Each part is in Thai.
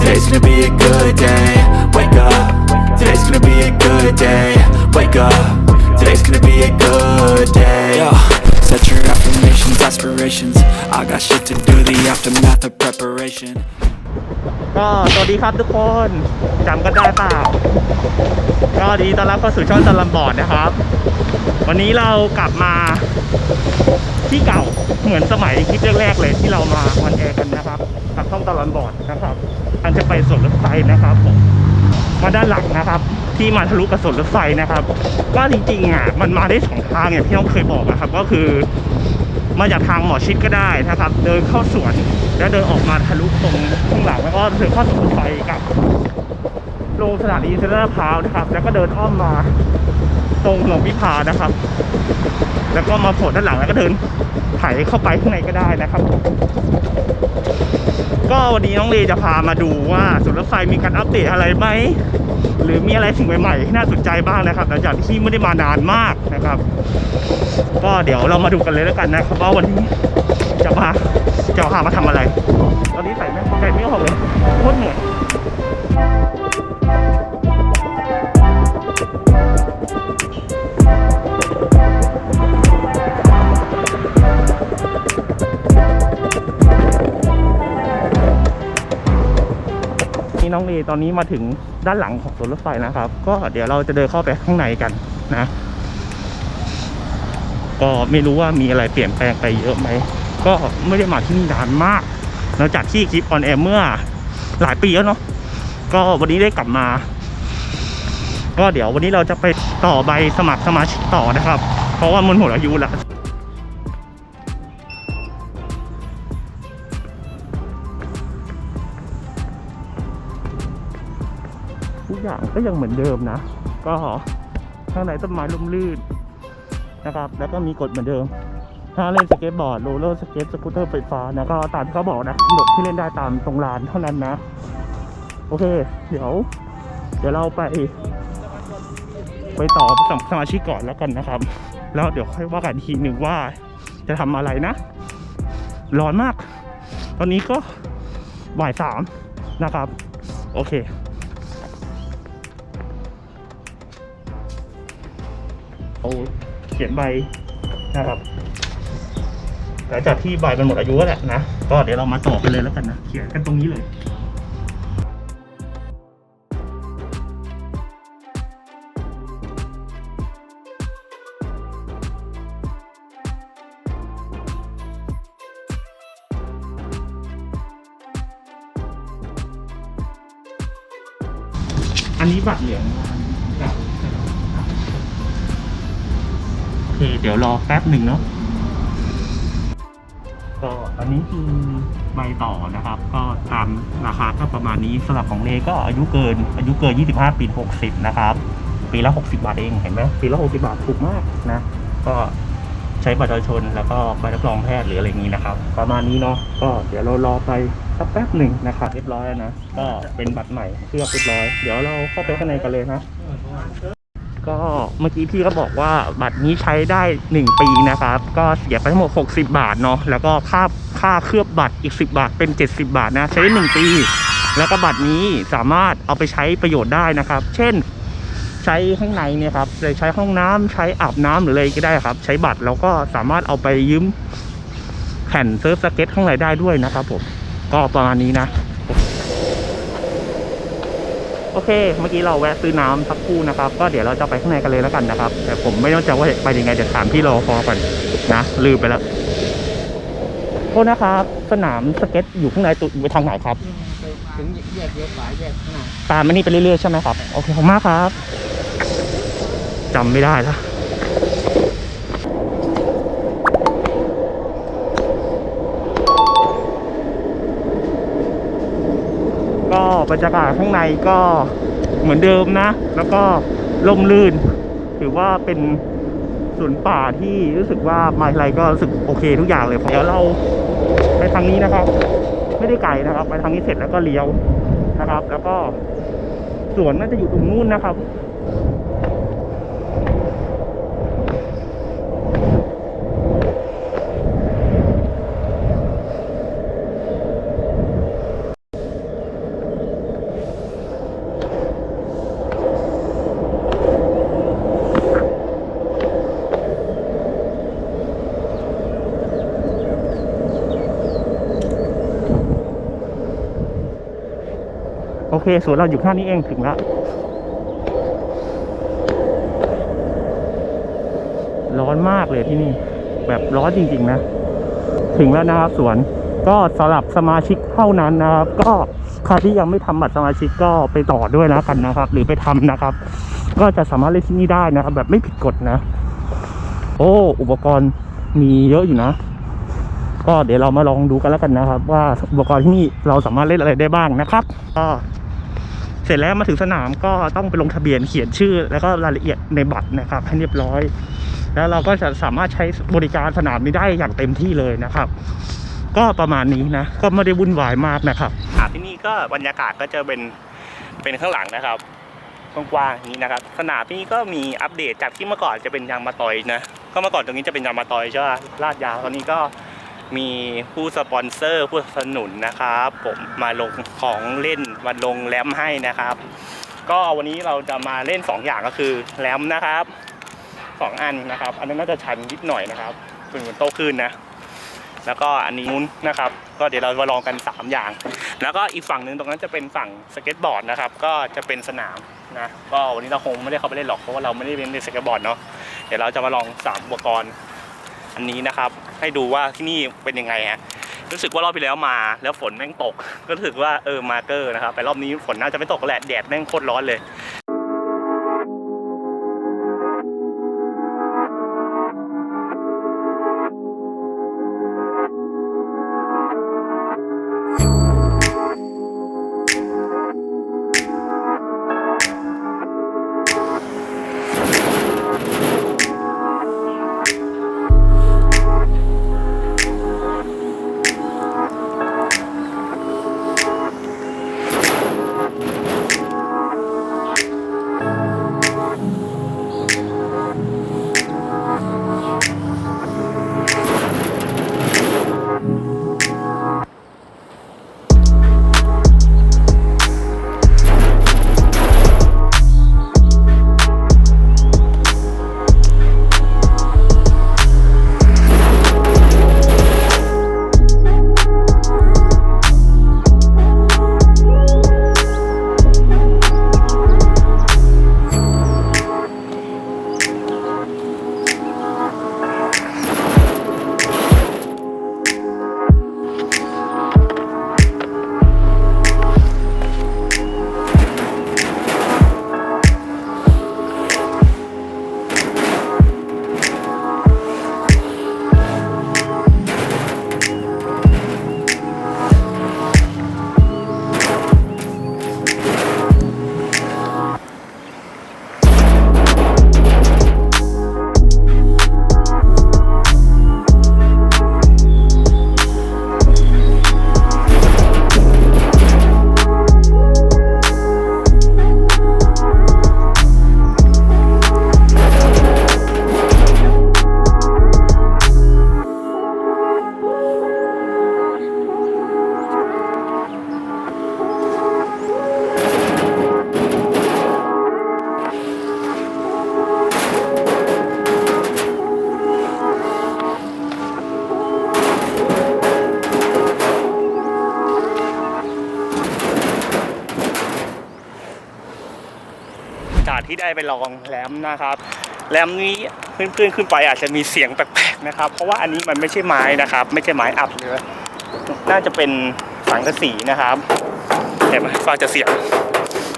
today's gonna be a good day. Wake up, today's gonna be a good day. Wake up, today's gonna be a good day. Yo, set your affirmations, aspirations. I got shit to do, the aftermath of preparation. ก็สวัสดีครับทุกคนจำกันได้เปล่าก็ดีต้อนรับเข้าสู่ช่องตลอนบอร์ดนะครับ วันนี้เรากลับมาที่เก่าเหมือนสมัยคลิปแรกๆเลยที่เรามาวันแอร์กันนะครับกับช่องตลอนบอร์ดนะครับ อันจะไปสวนรถไฟนะครับผมมาด้านหลังนะครับ ที่มาทะลุกับสวนรถไฟนะครับว่าจริงๆอะมันมาได้สองทางอย่างที่น้องเคยบอกนะครับ ก็คือ มาจากทางหมอชิดก็ได้นะครับ เดินเข้าสวนแล้วเดินออกมาทะลุตรงข้างหลังแล้วก็เดินเข้าสวนรถไฟกับลงสถานีเซ็นทรัลลาดพาวนะครับ แล้วก็เดินอ้อมมาตรงหลวงพิพานะครับ แล้วก็มาโผล่ด้านหลังแล้วก็เดิน ไถเข้าไปข้างในก็ได้นะครับ ก็วันนี้น้องเลจะพามาดูว่าสวนรถไฟมีการอัปเดตอะไรไหมหรือมีอะไรสิ่งใหม่ๆที่น่าสนใจบ้างนะครับหลังจากที่ไม่ได้มานานมากนะครับ ก็เดี๋ยวเรามาดูกันเลยแล้วกันนะครับว่าวันนี้จะมาจะพามาทำอะไรตอนนี้ใส่ไม่ใส่ไม่ออกเลยโคตรเหนื่อย เอตอนนี้มาถึงด้านหลังของสวนรถไฟนะครับ ก็เดี๋ยวเราจะเดินเข้าไปข้างในกันนะ ก็ไม่รู้ว่ามีอะไรเปลี่ยนแปลงไปเยอะไหม ก็ไม่ได้มาที่นี่นานมากหลังจากที่คลิปออนแอร์เมื่อหลายปีแล้วเนาะก็วันนี้ได้กลับมา ก็เดี๋ยววันนี้เราจะไปต่อใบสมัครสมาชิกต่อนะครับ เพราะว่ามันหมดอายุแล้ว ก็ยังเหมือนเดิมนะ ก็ข้างในต้นไม้ร่มรื่นนะครับ แล้วก็มีกฎเหมือนเดิม ถ้าเล่นสเก็ตบอร์ดโรลเลอร์สเก็ตสกูตเตอร์ไฟฟ้านะก็ตามที่เขาบอกนะกำหนดที่เล่นได้ตามตรงลานเท่านั้นนะ โอเค เดี๋ยว เดี๋ยวเราไป ไปต่อสมสมาชิกก่อนแล้วกันนะครับ แล้วเดี๋ยวค่อยว่ากันทีหนึ่งว่าจะทำอะไรนะ ร้อนมาก ตอนนี้ก็บ่ายสามนะครับ โอเค เอาเขียนใบนะครับหลังจากที่ใบมันหมดอายุแล้วแหละนะก็เดี๋ยวเรามาต่อกันเลยแล้วกันนะเขียนกันตรงนี้เลยอันนี้บัตรเหลือง เค เดี๋ยวรอแป๊บหนึ่งเนาะก็อันนี้คือใบต่อนะครับ ก็ตามราคาก็ประมาณนี้สำหรับของเลก็อายุเกิน อายุเกิน 25 ปี 60 นะครับ ปีละ 60 บาทเองเห็นไหมปีละ 60 บาทถูกมากนะ ก็ใช้บัตรประชาชนแล้วก็ใบรับรองแพทย์หรืออะไรอย่างนี้นะครับ ประมาณนี้เนาะก็เดี๋ยวเรารอไปสักแป๊บหนึ่งนะครับเรียบร้อยแล้วนะ ก็เป็นบัตรใหม่เคลือเรียบร้อย เดี๋ยวเราเข้าไปข้างในกันเลยนะ ก็เมื่อกี้พี่ก็บอกว่าบัตรนี้ใช้ได้ 1 ปีนะครับ ก็เสียไปทั้งหมด 60 บาทเนาะแล้วก็ค่าค่าเคลือบบัตรอีก 10 บาทเป็น 70 บาทนะ ใช้ได้1ปี แล้วก็บัตรนี้สามารถเอาไปใช้ประโยชน์ได้นะครับ เช่น ใช้ข้างในเนี่ยครับเลยใช้ห้องน้ำใช้อาบน้ำหรืออะไรก็ได้ครับ ใช้บัตรแล้วก็สามารถเอาไปยืมแผ่นเซิร์ฟสเก็ตข้างในได้ด้วยนะครับผมก็ประมาณนี้นะ โอเค เมื่อกี้เราแวะซื้อน้ำสักครู่นะครับ ก็เดี๋ยวเราจะไปข้างในกันเลยแล้วกันนะครับ แต่ผมไม่แน่ใจว่าไปยังไงเดี๋ยวถามพี่รอพอก่อนนะลืมไปแล้วโทษนะครับ สนามสเก็ตอยู่ข้างในตุอยู่ไปทางไหนครับ ถึงแยกเลี้ยวขวาแยกข้างหน้าตามมานี่ไปเรื่อยๆใช่ไหมครับ โอเคขอบคุณมากครับจำไม่ได้แล้ว ก็บรรยากาศข้างในก็เหมือนเดิมนะ แล้วก็ล่มลื่น ถือว่าเป็นสวนป่าที่รู้สึกว่ามาอะไรก็รู้สึกโอเคทุกอย่างเลยเดี๋ยวเราไปทางนี้นะครับ ไม่ได้ไกลนะครับ ไปทางนี้เสร็จแล้วก็เลี้ยวนะครับ แล้วก็สวนน่าจะอยู่ตรงนู้นนะครับ โอเคสวนเราอยู่ข้างนี้เองถึงแล้วร้อนมากเลยที่นี่ แบบร้อนจริงๆนะ ถึงแล้วนะครับสวนก็สำหรับสมาชิกเท่านั้นนะครับ ก็ใครที่ยังไม่ทำบัตรสมาชิกก็ไปต่อด้วยแล้วกันนะครับ หรือไปทำนะครับ ก็จะสามารถเล่นที่นี่ได้นะครับ แบบไม่ผิดกฎนะ โอ้อุปกรณ์มีเยอะอยู่นะ ก็เดี๋ยวเรามาลองดูกันแล้วกันนะครับ ว่าอุปกรณ์ที่นี่เราสามารถเล่นอะไรได้บ้างนะครับก็ เสร็จแล้วมาถึงสนามก็ต้องไปลงทะเบียนเขียนชื่อ แล้วก็รายละเอียดในบัตรนะครับ ให้เรียบร้อย แล้วเราก็จะสามารถใช้บริการสนามนี้ได้อย่างเต็มที่เลยนะครับ ก็ประมาณนี้นะก็ไม่ได้วุ่นวายมากนะครับที่นี่ก็บรรยากาศก็จะเป็นเป็นข้างหลังนะครับกว้างๆอย่างนี้นะครับ สนามที่นี่ก็มีอัปเดตจากที่เมื่อก่อนจะเป็นยางมาตอยนะก็เมื่อก่อนตรงนี้จะเป็นยางมาตอยใช่ป่ะลาดยาวตอนนี้ก็ มีผู้สปอนเซอร์ผู้สนับสนุนนะครับ ผมมาลงของเล่นมาลงแรมให้นะครับ ก็วันนี้เราจะมาเล่น 2 อย่างก็คือแรมนะครับสองอันนะครับ อันนั้นน่าจะชันนิดหน่อยนะครับเป็นเหมือนโต๊ะขึ้นนะ แล้วก็อันนี้นู้นนะครับ ก็เดี๋ยวเรามาลองกัน 3 อย่าง แล้วก็อีกฝั่งหนึ่งตรงนั้นจะเป็นฝั่งสเก็ตบอร์ดนะครับ ก็จะเป็นสนามนะก็วันนี้เราคงไม่ได้เข้าไปเล่นหรอกเพราะว่าเราไม่ได้เล่นในสเก็ตบอร์ดเนาะเดี๋ยวเราจะมาลองสามอุปกรณ์ อันนี้นะครับ ให้ดูว่าที่นี่เป็นยังไงฮะรู้สึกว่ารอบที่แล้วมาแล้วฝนแม่งตก ก็รู้สึกว่าเออมาเกอร์นะครับแต่รอบนี้ฝนน่าจะไม่ตกแหละแดดแม่งโคตรร้อนเลย ได้ไปลองแรมนะครับแรมนี้เพื่อนๆขึ้นไปอาจจะมีเสียงแปลกๆนะครับ เพราะว่าอันนี้มันไม่ใช่ไม้นะครับ ไม่ใช่ไม้อัดเลยน่าจะเป็นสังกะสีนะครับเห็นไหมฟังจะเสียง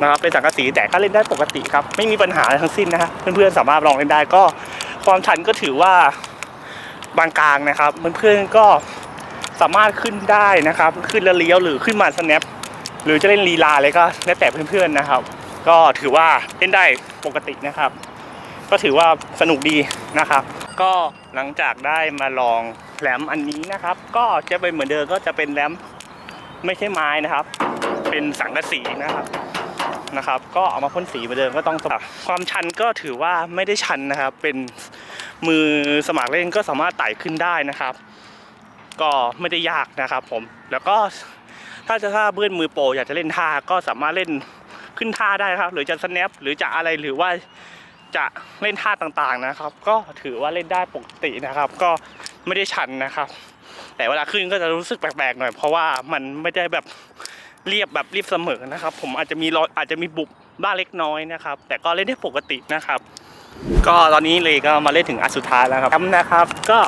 นะครับเป็นสังกะสีแต่ก็เล่นได้ปกติครับ ไม่มีปัญหาอะไรทั้งสิ้นนะฮะเพื่อนๆสามารถลองเล่นได้ก็ความชันก็ถือว่าบางกลางนะครับเพื่อนๆก็สามารถขึ้นได้นะครับ ขึ้นแล้วเลี้ยวหรือขึ้นมาสแนปหรือจะเล่นลีลาอะไรก็แล้วแต่เพื่อนๆนะครับ ก็ถือว่าเล่นได้ปกตินะครับ ก็ถือว่าสนุกดีนะครับ ก็หลังจากได้มาลองแรมอันนี้นะครับ ก็จะเป็นเหมือนเดิมก็จะเป็นแรมไม่ใช่ไม้นะครับ เป็นสังกะสีนะครับนะครับ ก็เอามาพ่นสีเหมือนเดิมก็ต้องความชันก็ถือว่าไม่ได้ชันนะครับ เป็นมือสมัครเล่นก็สามารถไต่ขึ้นได้นะครับ ก็ไม่ได้ยากนะครับผมแล้วก็ถ้าจะถ้าเพื่อนมือโปรอยากจะเล่นท่าก็สามารถเล่น ขึ้นท่าได้ครับ หรือจะ snap หรือจะอะไรหรือว่าจะเล่นท่าต่างๆนะครับ ก็ถือว่าเล่นได้ปกตินะครับ ก็ไม่ได้ชันนะครับ แต่เวลาขึ้นก็จะรู้สึกแปลกๆหน่อย เพราะว่ามันไม่ได้แบบเรียบแบบเรียบเสมอนะครับ ผมอาจจะมีรอยอาจจะมีบุบบ้างเล็กน้อยนะครับ แต่ก็เล่นได้ปกตินะครับ ก็ตอนนี้เลยก็มาเล่นถึงอันสุดท้ายแล้วครับนะครับ ก็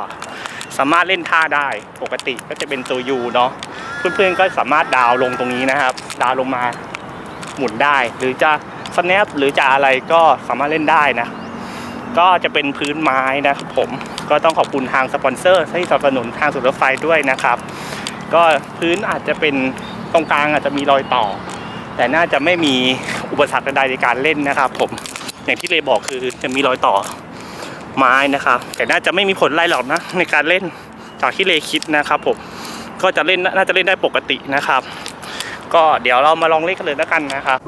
สามารถเล่นท่าได้ปกติก็จะเป็นตัวยูเนาะเพื่อนๆก็สามารถดาวลงตรงนี้นะครับ ดาวลงมา หมุนได้ หรือจะ snap หรือจะอะไรก็สามารถเล่นได้นะ ก็จะเป็นพื้นไม้นะครับผมก็ต้องขอบคุณทางสปอนเซอร์ที่สนับสนุนทางสุดรถไฟด้วยนะครับ ก็พื้นอาจจะเป็นตรงกลางอาจจะมีรอยต่อ แต่น่าจะไม่มีอุปสรรคใดในการเล่นนะครับ ผมอย่างที่เลบอกคือจะมีรอยต่อไม้นะครับ แต่น่าจะไม่มีผลอะไรหรอกนะในการเล่นจากที่เลคิดนะครับผมก็จะเล่นน่าจะเล่นได้ปกตินะครับ ก็เดี๋ยวเรามาลองเล่นกันเลยแล้วกันนะครับ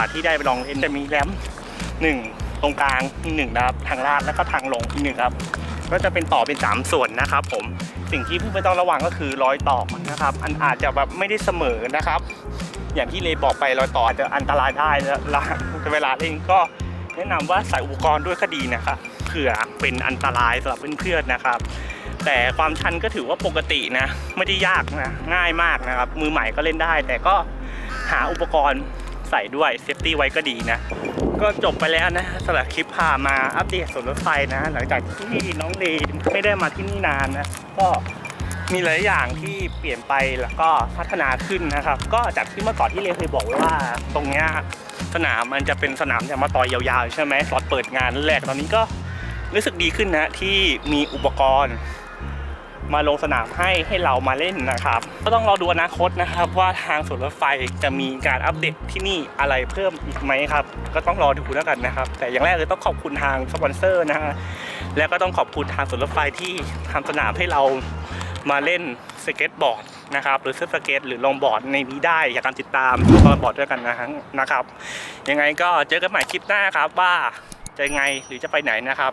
ากที่ได้ไปลองเล่นจะมีแรมหนึ่งตรงกลางอีกหนึ่งนะครับทางลาดแล้วก็ทางลงอีกหนึ่งครับก็จะเป็นต่อเป็น 3 ส่วนนะครับ ผมสิ่งที่เพื่อนๆต้องระวังก็คือรอยต่อนะครับ อันอาจจะแบบไม่ได้เสมอนะครับ อย่างที่เลบอกไปรอยต่ออาจจะอันตรายได้แล้วเวลาเล่นก็แนะนำว่าใส่อุปกรณ์ด้วยก็ดีนะครับเผื่อเป็นอันตรายสำหรับเพื่อนๆนะครับ แต่ความชันก็ถือว่าปกตินะ ไม่ได้ยากนะง่ายมากนะครับ มือใหม่ก็เล่นได้ แต่ก็หาอุปกรณ์ ใส่ด้วยเซฟตี้ไว้ก็ดีนะ ก็จบไปแล้วนะสำหรับคลิปพามาอัปเดตสวนรถไฟนะ หลังจากที่น้องเลไม่ได้มาที่นี่นานนะ ก็มีหลายอย่างที่เปลี่ยนไปแล้วก็พัฒนาขึ้นนะครับ ก็จากที่เมื่อก่อนที่เลเคยบอกว่าตรงเนี้ยสนามมันจะเป็นสนามอย่างมาต่อยยาวๆ ใช่ไหมตอนเปิดงานแรกตอนนี้ก็รู้สึกดีขึ้นนะที่มีอุปกรณ์ มาลงสนามให้ให้เรามาเล่นนะครับ ก็ต้องรอดูอนาคตนะครับ ว่าทางสวนรถไฟจะมีการอัปเดตที่นี่อะไรเพิ่มอีกไหมครับ ก็ต้องรอดูแล้วกันนะครับ แต่อย่างแรกเลยต้องขอบคุณทางสปอนเซอร์นะฮะแล้วก็ต้องขอบคุณทางสวนรถไฟที่ทำสนามให้เรามาเล่นสเก็ตบอร์ดนะครับหรือเซิร์ฟสเก็ตหรือลองบอร์ดในนี้ได้อยากการติดตามลองบอร์ดด้วยกันนะฮะนะครับ ยังไงก็เจอกันใหม่คลิปหน้าครับว่าจะยังไงหรือจะไปไหนนะครับ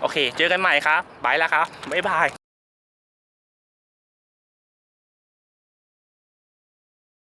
โอเค เจอกันใหม่ครับบายแล้วครับบ๊ายบาย